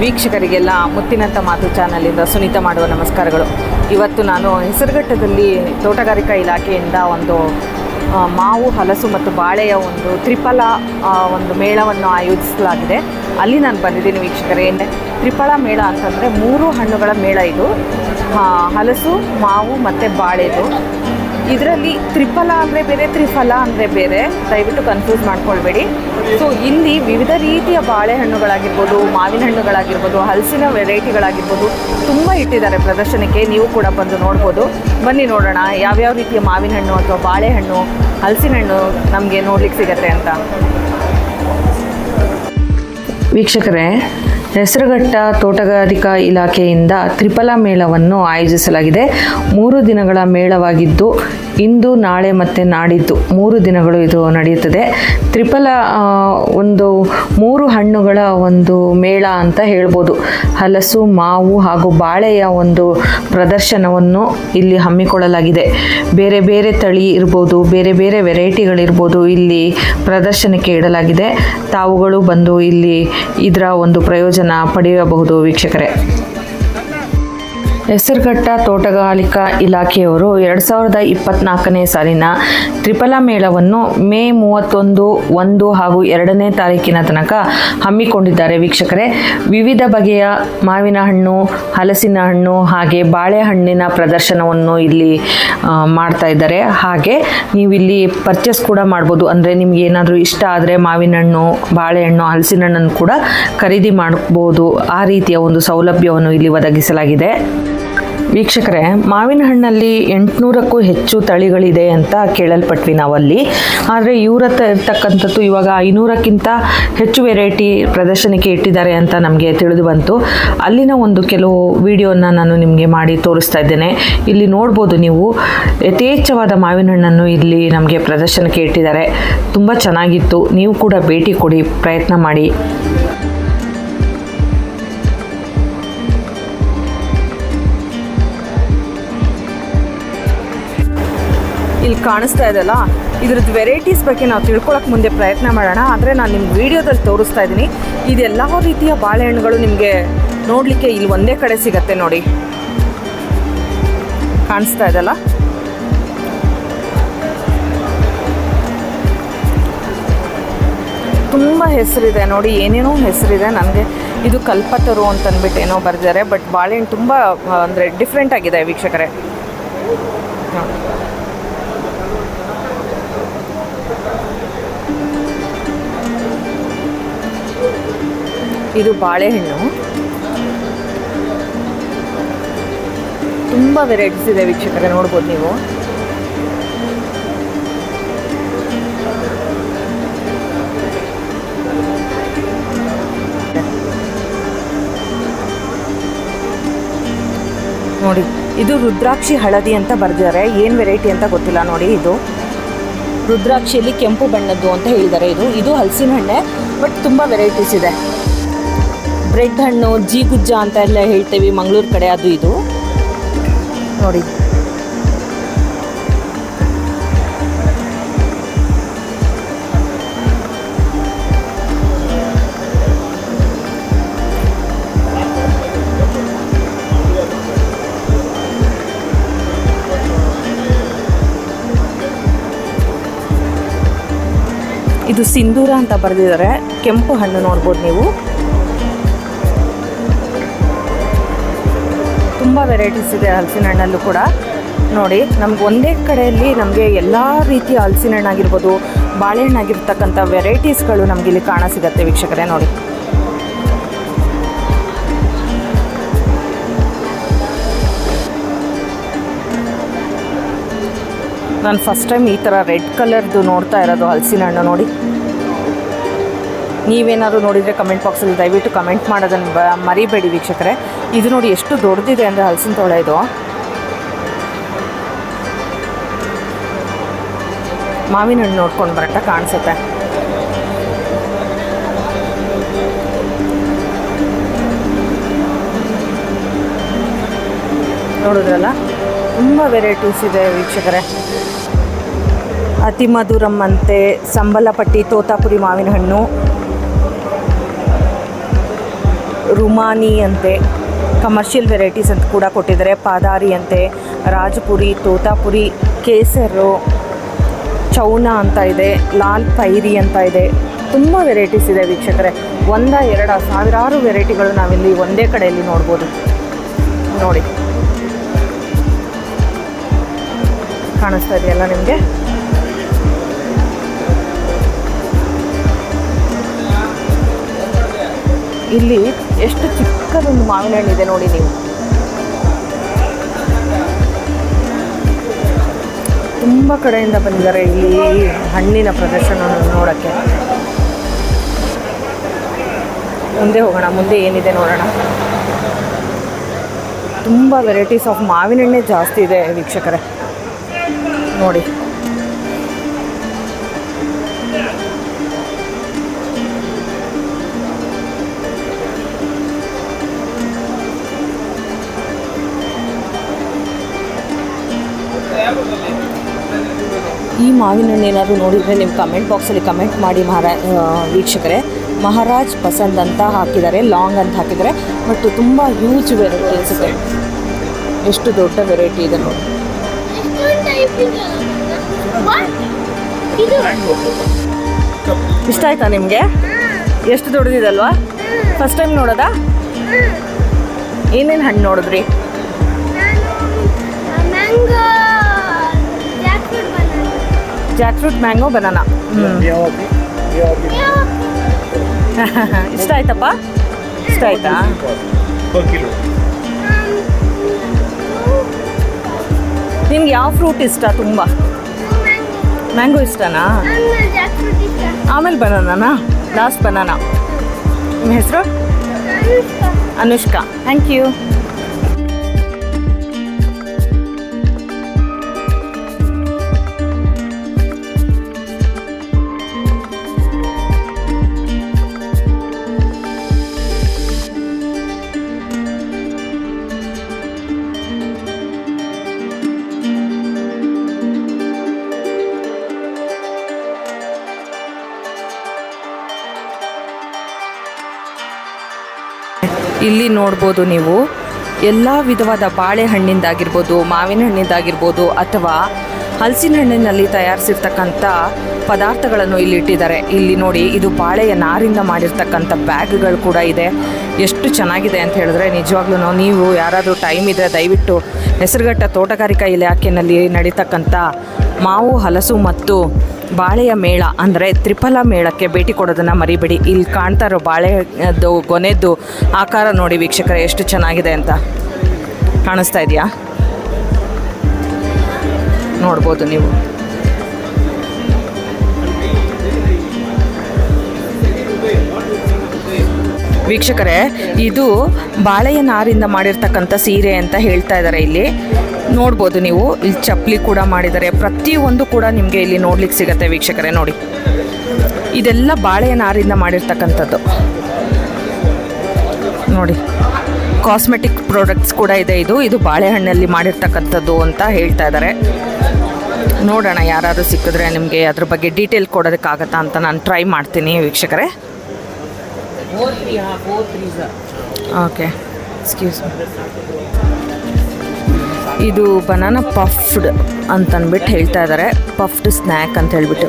ವೀಕ್ಷಕರಿಗೆಲ್ಲ ಮುತ್ತಿನಂತ ಮಾತು ಚಾನಲಿಂದ ಸುನೀತಾ ಮಾಡುವ ನಮಸ್ಕಾರಗಳು. ಇವತ್ತು ನಾನು ಹೆಸರುಘಟ್ಟದಲ್ಲಿ ತೋಟಗಾರಿಕಾ ಇಲಾಖೆಯಿಂದ ಒಂದು ಮಾವು, ಹಲಸು ಮತ್ತು ಬಾಳೆಯ ಒಂದು ತ್ರಿಫಲ ಒಂದು ಮೇಳವನ್ನು ಆಯೋಜಿಸಲಾಗಿದೆ. ಅಲ್ಲಿ ನಾನು ಬಂದಿದ್ದೀನಿ ವೀಕ್ಷಕರೇ. ಏನೇ ತ್ರಿಫಲ ಮೇಳ ಅಂತಂದರೆ ಮೂರು ಹಣ್ಣುಗಳ ಮೇಳ ಇದು. ಹಲಸು, ಮಾವು ಮತ್ತು ಬಾಳೆದು. ಇದರಲ್ಲಿ ತ್ರಿಫಲ ಅಂದರೆ ಬೇರೆ, ತ್ರಿಫಲ ಅಂದರೆ ಬೇರೆ. ದಯವಿಟ್ಟು ಕನ್ಫ್ಯೂಸ್ ಮಾಡ್ಕೊಳ್ಬೇಡಿ. ಸೊ ಇಲ್ಲಿ ವಿವಿಧ ರೀತಿಯ ಬಾಳೆಹಣ್ಣುಗಳಾಗಿರ್ಬೋದು, ಮಾವಿನ ಹಣ್ಣುಗಳಾಗಿರ್ಬೋದು, ಹಲಸಿನ ವೆರೈಟಿಗಳಾಗಿರ್ಬೋದು ತುಂಬ ಇಟ್ಟಿದ್ದಾರೆ ಪ್ರದರ್ಶನಕ್ಕೆ. ನೀವು ಕೂಡ ಬಂದು ನೋಡ್ಬೋದು. ಬನ್ನಿ ನೋಡೋಣ, ಯಾವ್ಯಾವ ರೀತಿಯ ಮಾವಿನ ಹಣ್ಣು ಅಥವಾ ಬಾಳೆಹಣ್ಣು, ಹಲಸಿನ ಹಣ್ಣು ನಮಗೆ ನೋಡ್ಲಿಕ್ಕೆ ಸಿಗತ್ತೆ ಅಂತ. ವೀಕ್ಷಕರೇ ಹೆಸರುಘಟ್ಟ ತೋಟಗಾರಿಕಾ ಇಲಾಖೆಯಿಂದ ತ್ರಿಫಲ ಮೇಳವನ್ನು ಆಯೋಜಿಸಲಾಗಿದೆ. ಮೂರು ದಿನಗಳ ಮೇಳವಾಗಿದ್ದು ಇಂದು, ನಾಳೆ ಮತ್ತು ನಾಡಿದ್ದು ಮೂರು ದಿನಗಳು ಇದು ನಡೆಯುತ್ತದೆ. ತ್ರಿಪಲ ಒಂದು ಮೂರು ಹಣ್ಣುಗಳ ಒಂದು ಮೇಳ ಅಂತ ಹೇಳ್ಬೋದು. ಹಲಸು, ಮಾವು ಹಾಗೂ ಬಾಳೆಯ ಒಂದು ಪ್ರದರ್ಶನವನ್ನು ಇಲ್ಲಿ ಹಮ್ಮಿಕೊಳ್ಳಲಾಗಿದೆ. ಬೇರೆ ಬೇರೆ ತಳಿ ಇರ್ಬೋದು, ಬೇರೆ ಬೇರೆ ವೆರೈಟಿಗಳಿರ್ಬೋದು ಇಲ್ಲಿ ಪ್ರದರ್ಶನಕ್ಕೆ ಇಡಲಾಗಿದೆ. ತಾವುಗಳು ಬಂದು ಇಲ್ಲಿ ಇದರ ಒಂದು ಪ್ರಯೋಜನ ಪಡೆಯಬಹುದು ವೀಕ್ಷಕರೇ. ಹೆಸರುಘಟ್ಟ ತೋಟಗಾರಿಕಾ ಇಲಾಖೆಯವರು ಎರಡು ಸಾವಿರದ ಇಪ್ಪತ್ನಾಲ್ಕನೇ ಸಾಲಿನ ತ್ರಿಫಲ ಮೇಳವನ್ನು ಮೇ ಮೂವತ್ತೊಂದು, ಒಂದು ಹಾಗೂ ಎರಡನೇ ತಾರೀಕಿನ ತನಕ ಹಮ್ಮಿಕೊಂಡಿದ್ದಾರೆ. ವೀಕ್ಷಕರೇ, ವಿವಿಧ ಬಗೆಯ ಮಾವಿನ ಹಣ್ಣು ಹಲಸಿನ ಹಣ್ಣು ಹಾಗೆ ಬಾಳೆಹಣ್ಣಿನ ಪ್ರದರ್ಶನವನ್ನು ಇಲ್ಲಿ ಮಾಡ್ತಾ ಇದ್ದಾರೆ. ಹಾಗೆ ನೀವು ಇಲ್ಲಿ ಪರ್ಚೇಸ್ ಕೂಡ ಮಾಡ್ಬೋದು. ಅಂದರೆ ನಿಮ್ಗೆ ಏನಾದರೂ ಇಷ್ಟ ಆದರೆ ಮಾವಿನ ಹಣ್ಣು ಬಾಳೆಹಣ್ಣು ಹಲಸಿನ ಹಣ್ಣನ್ನು ಕೂಡ ಖರೀದಿ ಮಾಡ್ಬೋದು. ಆ ರೀತಿಯ ಒಂದು ಸೌಲಭ್ಯವನ್ನು ಇಲ್ಲಿ ಒದಗಿಸಲಾಗಿದೆ. ವೀಕ್ಷಕರೇ ಮಾವಿನ ಹಣ್ಣಲ್ಲಿ ಎಂಟುನೂರಕ್ಕೂ ಹೆಚ್ಚು ತಳಿಗಳಿದೆ ಅಂತ ಕೇಳಲ್ಪಟ್ವಿ ನಾವಲ್ಲಿ. ಆದರೆ ಇವರ ಇರ್ತಕ್ಕಂಥದ್ದು ಇವಾಗ ಐನೂರಕ್ಕಿಂತ ಹೆಚ್ಚು ವೆರೈಟಿ ಪ್ರದರ್ಶನಕ್ಕೆ ಇಟ್ಟಿದ್ದಾರೆ ಅಂತ ನಮಗೆ ತಿಳಿದು ಬಂತು. ಅಲ್ಲಿನ ಒಂದು ಕೆಲವು ವಿಡಿಯೋನ ನಾನು ನಿಮಗೆ ಮಾಡಿ ತೋರಿಸ್ತಾ ಇದ್ದೇನೆ. ಇಲ್ಲಿ ನೋಡ್ಬೋದು ನೀವು, ಯಥೇಚ್ಛವಾದ ಮಾವಿನ ಹಣ್ಣನ್ನು ಇಲ್ಲಿ ನಮಗೆ ಪ್ರದರ್ಶನಕ್ಕೆ ಇಟ್ಟಿದ್ದಾರೆ. ತುಂಬ ಚೆನ್ನಾಗಿತ್ತು. ನೀವು ಕೂಡ ಭೇಟಿ ಕೊಡಿ, ಪ್ರಯತ್ನ ಮಾಡಿ. ಇಲ್ಲಿ ಕಾಣಿಸ್ತಾ ಇದೆಯಲ್ಲ, ಇದ್ರದ್ದು ವೆರೈಟೀಸ್ ಬಗ್ಗೆ ನಾವು ತಿಳ್ಕೊಳಕ್ಕೆ ಮುಂದೆ ಪ್ರಯತ್ನ ಮಾಡೋಣ. ಆದರೆ ನಾನು ನಿಮ್ಮ ವಿಡಿಯೋದಲ್ಲಿ ತೋರಿಸ್ತಾ ಇದ್ದೀನಿ ಇದೆಲ್ಲ ರೀತಿಯ ಬಾಳೆಹಣ್ಣುಗಳು ನಿಮಗೆ ನೋಡಲಿಕ್ಕೆ ಇಲ್ಲಿ ಒಂದೇ ಕಡೆ ಸಿಗತ್ತೆ ನೋಡಿ. ಕಾಣಿಸ್ತಾ ಇದೆಯಲ್ಲ? ತುಂಬ ಹೆಸರಿದೆ ನೋಡಿ, ಏನೇನೋ ಹೆಸರಿದೆ ನನಗೆ. ಇದು ಕಲ್ಪತರು ಅಂತಂದ್ಬಿಟ್ಟು ಏನೋ ಬರೆದಿದ್ದಾರೆ, ಬಟ್ ಬಾಳೆಹಣ್ಣು ತುಂಬ ಅಂದರೆ ಡಿಫ್ರೆಂಟ್ ಆಗಿದೆ ವೀಕ್ಷಕರೇ. ಇದು ಬಾಳೆಹಣ್ಣು. ತುಂಬ ವೆರೈಟೀಸ್ ಇದೆ ವೀಕ್ಷಕರೇ, ನೋಡ್ಬೋದು ನೀವು. ನೋಡಿ, ಇದು ರುದ್ರಾಕ್ಷಿ ಹಳದಿ ಅಂತ ಬರೆದಿದ್ದಾರೆ. ಏನು ವೆರೈಟಿ ಅಂತ ಗೊತ್ತಿಲ್ಲ ನೋಡಿ ಇದು. ರುದ್ರಾಕ್ಷಿಯಲ್ಲಿ ಕೆಂಪು ಬಣ್ಣದ್ದು ಅಂತ ಹೇಳಿದ್ದಾರೆ ಇದು. ಇದು ಹಲಸಿನ ಹಣ್ಣೆ ಬಟ್ ತುಂಬ ವೆರೈಟೀಸ್ ಇದೆ. ಬ್ರೆಡ್ ಹಣ್ಣು ಜೀಗುಜ್ಜ ಅಂತ ಎಲ್ಲ ಹೇಳ್ತೇವೆ ಮಂಗಳೂರು ಕಡೆ, ಅದು ಇದು. ನೋಡಿ. ಇದು ಸಿಂಧೂರ ಅಂತ ಬರೆದಿದ್ದಾರೆ. ಕೆಂಪು ಹಣ್ಣು ನೋಡ್ಬೋದು ನೀವು. ವೆರೈಟೀಸ್ ಇದೆ ಹಲಸಿನ ಹಣ್ಣಲ್ಲೂ ಕೂಡ. ನೋಡಿ, ನಮ್ಗೆ ಒಂದೇ ಕಡೆಯಲ್ಲಿ ನಮಗೆ ಎಲ್ಲ ರೀತಿಯ ಹಲಸಿನ ಹಣ್ಣಾಗಿರ್ಬೋದು ಬಾಳೆಹಣ್ಣಾಗಿರ್ತಕ್ಕಂಥ ವೆರೈಟೀಸ್ಗಳು ನಮ್ಗೆ ಇಲ್ಲಿ ಕಾಣ ಸಿಗತ್ತೆ ವೀಕ್ಷಕರೇ, ನೋಡಿ. ನಾನು ಫಸ್ಟ್ ಟೈಮ್ ಈ ಥರ ರೆಡ್ ಕಲರ್ದು ನೋಡ್ತಾ ಇರೋದು ಹಲಸಿನ ಹಣ್ಣು, ನೋಡಿ. ನೀವೇನಾದ್ರು ನೋಡಿದರೆ ಕಮೆಂಟ್ ಬಾಕ್ಸಲ್ಲಿ ದಯವಿಟ್ಟು ಕಮೆಂಟ್ ಮಾಡೋದನ್ನು ಮರಿಬೇಡಿ ವೀಕ್ಷಕರೇ. ಇದು ನೋಡಿ ಎಷ್ಟು ದೊಡ್ಡದಿದೆ ಅಂದರೆ ಹಲಸಿನ ತೋಳ ಇದು. ಮಾವಿನ ಹಣ್ಣು ನೋಡ್ಕೊಂಡು ಬರಟ್ಟ ಕಾಣಿಸುತ್ತೆ. ನೋಡಿದ್ರಲ್ಲ? ತುಂಬ ವೆರೈಟೀಸ್ ಇದೆ ವೀಕ್ಷಕರೇ. ಅತಿ ಮಧುರಂ ಅಂತೆ ಸಂಬಲಪಟ್ಟಿ, ತೋತಾಪುರಿ ಮಾವಿನ ಹಣ್ಣು. ರುಮಾನಿ ಅಂತೆ ಕಮರ್ಷಿಯಲ್ ವೆರೈಟೀಸ್ ಅಂತ ಕೂಡ ಕೊಟ್ಟಿದ್ದಾರೆ. ಪಾದಾರಿ ಅಂತೆ, ರಾಜಪುರಿ, ತೋತಾಪುರಿ, ಕೇಸರು, ಚೌನ ಅಂತ ಇದೆ, ಲಾಲ್ ಪೈರಿ ಅಂತ ಇದೆ. ತುಂಬ ವೆರೈಟೀಸ್ ಇದೆ ವೀಕ್ಷಕರೇ. ಒಂದ, ಎರಡ, ಸಾವಿರಾರು ವೆರೈಟಿಗಳು ನಾವಿಲ್ಲಿ ಒಂದೇ ಕಡೆಯಲ್ಲಿ ನೋಡ್ಬೋದು. ನೋಡಿ. ಕಾಣಿಸ್ತಾ ಇದೆಯಲ್ಲ ನಿಮಗೆ? ಇಲ್ಲಿ ಎಷ್ಟು ಚಿಕ್ಕದೊಂದು ಮಾವಿನ ಇದೆ ನೋಡಿ ನೀವು. ತುಂಬ ಕಡೆಯಿಂದ ಬಂದಿದ್ದಾರೆ ಇಲ್ಲಿ ಹಣ್ಣಿನ ಪ್ರದರ್ಶನವನ್ನು ನೋಡೋಕ್ಕೆ. ಮುಂದೆ ಹೋಗೋಣ, ಮುಂದೆ ಏನಿದೆ ನೋಡೋಣ. ತುಂಬ ವೆರೈಟೀಸ್ ಆಫ್ ಮಾವಿನ ಹಣ್ಣೆ ಜಾಸ್ತಿ ಇದೆ ವೀಕ್ಷಕರೇ. ನೋಡಿ. ಈ ಮಾವಿನ ಹಣ್ಣು ಏನಾದರೂ ನೋಡಿದರೆ ನಿಮ್ಮ ಕಮೆಂಟ್ ಬಾಕ್ಸಲ್ಲಿ ಕಮೆಂಟ್ ಮಾಡಿ ಮಹಾರಾ ವೀಕ್ಷಕರೇ. ಮಹಾರಾಜ್ ಪಸಂದ್ ಅಂತ ಹಾಕಿದ್ದಾರೆ ಲಾಂಗ್ ಅಂತ ಹಾಕಿದ್ದಾರೆ ಬಟ್ ತುಂಬ ಹ್ಯೂಜ್ ವೆರೈಟಿ ಅನಿಸುತ್ತೆ. ಎಷ್ಟು ದೊಡ್ಡ ವೆರೈಟಿ ಇದೆ ನೋಡಿ. ಇಷ್ಟ ಆಯ್ತಾ ನಿಮಗೆ? ಎಷ್ಟು ದೊಡ್ಡದಿದಲ್ವಾ ಫಸ್ಟ್ ಟೈಮ್ ನೋಡೋದಾ? ಏನೇನು ಹಣ್ಣು ನೋಡಿದ್ರಿ? Jack fruit mango banana. ಇಷ್ಟ ಆಯ್ತಪ್ಪ? ಇಷ್ಟ ಆಯ್ತಾ? ನಿಮ್ಗೆ ಯಾವ ಫ್ರೂಟ್ ಇಷ್ಟ ತುಂಬ? ಮ್ಯಾಂಗೋ ಇಷ್ಟನಾ? ಆಮೇಲೆ ಬನಾನಾ ಲಾಸ್ಟ್ ಬನಾನಾ. ನಿಮ್ಮ ಹೆಸರು? ಅನುಷ್ಕಾ. ಥ್ಯಾಂಕ್ ಯು ಇಲ್ಲಿ ನೋಡ್ಬೋದು ನೀವು. ಎಲ್ಲ ವಿಧವಾದ ಬಾಳೆಹಣ್ಣಿಂದಾಗಿರ್ಬೋದು ಮಾವಿನ ಹಣ್ಣಿಂದಾಗಿರ್ಬೋದು ಅಥವಾ ಹಲಸಿನ ಹಣ್ಣಿನಲ್ಲಿ ತಯಾರಿಸಿರ್ತಕ್ಕಂಥ ಪದಾರ್ಥಗಳನ್ನು ಇಲ್ಲಿ ಇಟ್ಟಿದ್ದಾರೆ. ಇಲ್ಲಿ ನೋಡಿ, ಇದು ಬಾಳೆಯ ನಾರಿಂದ ಮಾಡಿರ್ತಕ್ಕಂಥ ಬ್ಯಾಗ್ಗಳು ಕೂಡ ಇದೆ. ಎಷ್ಟು ಚೆನ್ನಾಗಿದೆ ಅಂತ ಹೇಳಿದ್ರೆ, ನಿಜವಾಗ್ಲೂ ನೀವು ಯಾರಾದರೂ ಟೈಮ್ ಇದ್ದರೆ ದಯವಿಟ್ಟು ಹೆಸರುಘಟ್ಟ ತೋಟಗಾರಿಕಾ ಇಲಾಖೆಯಲ್ಲಿ ನಡೀತಕ್ಕಂಥ ಮಾವು, ಹಲಸು ಮತ್ತು ಬಾಳೆಯ ಮೇಳ ಅಂದರೆ ತ್ರಿಫಲ ಮೇಳಕ್ಕೆ ಭೇಟಿ ಕೊಡೋದನ್ನು ಮರಿಬೇಡಿ. ಇಲ್ಲಿ ಕಾಣ್ತಾ ಇರೋ ಬಾಳೆದು ಗೊನೆದ್ದು ಆಕಾರ ನೋಡಿ ವೀಕ್ಷಕರ, ಎಷ್ಟು ಚೆನ್ನಾಗಿದೆ ಅಂತ ಕಾಣಿಸ್ತಾ ಇದೆಯಾ? ನೋಡ್ಬೋದು ನೀವು. ವೀಕ್ಷಕರೇ, ಇದು ಬಾಳೆಯ ನಾರಿಂದ ಮಾಡಿರ್ತಕ್ಕಂಥ ಸೀರೆ ಅಂತ ಹೇಳ್ತಾ ಇದ್ದಾರೆ ಇಲ್ಲಿ. ನೋಡ್ಬೋದು ನೀವು. ಇಲ್ಲಿ ಚಪ್ಪಲಿ ಕೂಡ ಮಾಡಿದ್ದಾರೆ. ಪ್ರತಿಯೊಂದು ಕೂಡ ನಿಮಗೆ ಇಲ್ಲಿ ನೋಡ್ಲಿಕ್ಕೆ ಸಿಗತ್ತೆ ವೀಕ್ಷಕರೇ ನೋಡಿ. ಇದೆಲ್ಲ ಬಾಳೆಯ ನಾರಿಂದ ಮಾಡಿರ್ತಕ್ಕಂಥದ್ದು. ನೋಡಿ ಕಾಸ್ಮೆಟಿಕ್ ಪ್ರಾಡಕ್ಟ್ಸ್ ಕೂಡ ಇದೆ ಇದು. ಇದು ಬಾಳೆಹಣ್ಣಲ್ಲಿ ಮಾಡಿರ್ತಕ್ಕಂಥದ್ದು ಅಂತ ಹೇಳ್ತಾ ಇದ್ದಾರೆ. ನೋಡೋಣ ಯಾರಾದರೂ ಸಿಕ್ಕಿದ್ರೆ ನಿಮಗೆ ಅದ್ರ ಬಗ್ಗೆ ಡೀಟೇಲ್ ಕೊಡೋದಕ್ಕಾಗತ್ತಾ ಅಂತ ನಾನು ಟ್ರೈ ಮಾಡ್ತೀನಿ ವೀಕ್ಷಕರೇ. ಓಕೆ ಎಕ್ಸ್ಕ್ಯೂಸ್ ಇದು ಬನಾನಾ ಪಫ್ಡ್ ಅಂತಂದ್ಬಿಟ್ಟು ಹೇಳ್ತಾ ಇದ್ದಾರೆ ಪಫ್ಡ್ ಸ್ನ್ಯಾಕ್ ಅಂತ ಹೇಳ್ಬಿಟ್ಟು.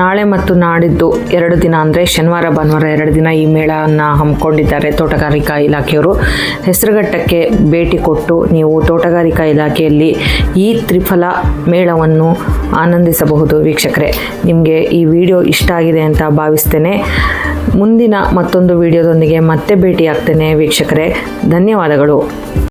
ನಾಳೆ ಮತ್ತು ನಾಡಿದ್ದು ಎರಡು ದಿನ ಅಂದರೆ ಶನಿವಾರ, ಭಾನುವಾರ ಎರಡು ದಿನ ಈ ಮೇಳವನ್ನು ಹಮ್ಮಿಕೊಂಡಿದ್ದಾರೆ ತೋಟಗಾರಿಕಾ ಇಲಾಖೆಯವರು. ಹೆಸರುಘಟ್ಟಕ್ಕೆ ಭೇಟಿ ಕೊಟ್ಟು ನೀವು ತೋಟಗಾರಿಕಾ ಇಲಾಖೆಯಲ್ಲಿ ಈ ತ್ರಿಫಲ ಮೇಳವನ್ನು ಆನಂದಿಸಬಹುದು ವೀಕ್ಷಕರೇ. ನಿಮಗೆ ಈ ವಿಡಿಯೋ ಇಷ್ಟ ಆಗಿದೆ ಅಂತ ಭಾವಿಸ್ತೇನೆ. ಮುಂದಿನ ಮತ್ತೊಂದು ವಿಡಿಯೋದೊಂದಿಗೆ ಮತ್ತೆ ಭೇಟಿಯಾಗ್ತೇನೆ ವೀಕ್ಷಕರೇ. ಧನ್ಯವಾದಗಳು.